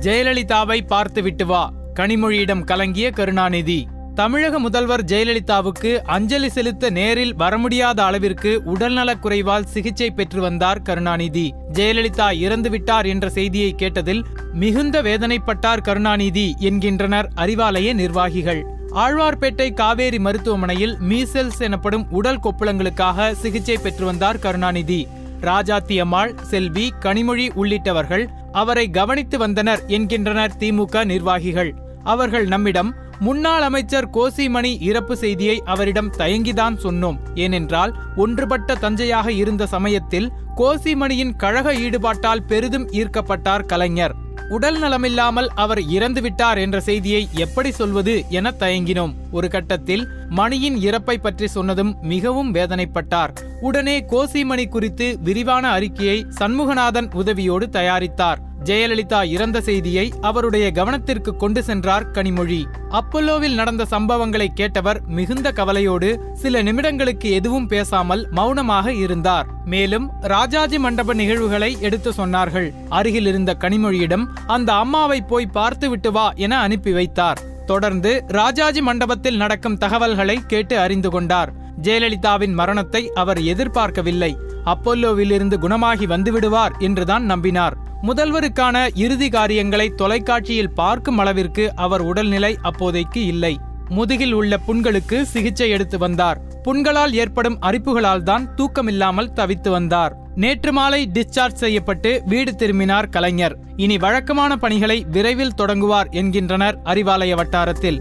ஜெயலலிதாவை பார்த்துவிட்டு வா. கனிமொழியிடம் கலங்கிய கருணாநிதி. தமிழக முதல்வர் ஜெயலலிதாவுக்கு அஞ்சலி செலுத்த நேரில் வர முடியாத அளவிற்கு உடல்நலக் குறைவால் சிகிச்சை பெற்று வந்தார் கருணாநிதி. ஜெயலலிதா இறந்துவிட்டார் என்ற செய்தியை கேட்டதில் மிகுந்த வேதனைப்பட்டார் கருணாநிதி என்கின்றனர் அறிவாலய நிர்வாகிகள். ஆழ்வார்பேட்டை காவேரி மருத்துவமனையில் மீசெல்ஸ் எனப்படும் உடல் கொப்புளங்களுக்காக சிகிச்சை பெற்று வந்தார் கருணாநிதி. ராஜாத்தியம்மாள் செல்வி கனிமொழி உள்ளிட்டவர்கள் அவரை கவனித்து வந்தனர் என்கின்றனர் திமுக நிர்வாகிகள். அவர்கள் நம்மிடம் முன்னாள் அமைச்சர் கோசிமணி இறப்பு செய்தியை அவரிடம் தயங்கிதான் சொன்னோம். ஏனென்றால் ஒன்றுபட்ட தஞ்சையாக இருந்த சமயத்தில் கோசிமணியின் கழக ஈடுபாட்டால் பெரிதும் ஈர்க்கப்பட்டார் கலைஞர். உடல் நலமில்லாமல் அவர் இறந்துவிட்டார் என்ற செய்தியை எப்படி சொல்வது என தயங்கினோம். ஒரு கட்டத்தில் மணியின் இறப்பை பற்றி சொன்னதும் மிகவும் வேதனைப்பட்டார். உடனே கோசிமணி குறித்து விரிவான அறிக்கையை சண்முகநாதன் உதவியோடு தயாரித்தார். ஜெயலலிதா இறந்த செய்தியை அவருடைய கவனத்திற்கு கொண்டு சென்றார் கனிமொழி. அப்பல்லோவில் நடந்த சம்பவங்களை கேட்டவர் மிகுந்த கவலையோடு சில நிமிடங்களுக்கு எதுவும் பேசாமல் மௌனமாக இருந்தார். மேலும் ராஜாஜி மண்டப நிகழ்வுகளை எடுத்து சொன்னார்கள். அருகில் இருந்த கனிமொழியிடம் அந்த அம்மாவை போய் பார்த்துவிட்டு வா என அனுப்பி வைத்தார். தொடர்ந்து ராஜாஜி மண்டபத்தில் நடக்கும் தகவல்களை கேட்டு அறிந்து கொண்டார். ஜெயலலிதாவின் மரணத்தை அவர் எதிர்பார்க்கவில்லை. அப்பல்லோவிலிருந்து குணமாகி வந்துவிடுவார் என்றுதான் நம்பினார். முதல்வருக்கான இறுதி காரியங்களை தொலைக்காட்சியில் பார்க்கும் அளவிற்கு அவர் உடல்நிலை அப்போதைக்கு இல்லை. முதுகில் உள்ள புண்களுக்கு சிகிச்சை எடுத்து வந்தார். புண்களால் ஏற்படும் அரிப்புகளால் தான் தூக்கமில்லாமல் தவித்து வந்தார். நேற்று மாலை டிஸ்சார்ஜ் செய்யப்பட்டு வீடு திரும்பினார் கலைஞர். இனி வழக்கமான பணிகளை விரைவில் தொடங்குவார் என்கின்றனர் அறிவாலய வட்டாரத்தில்.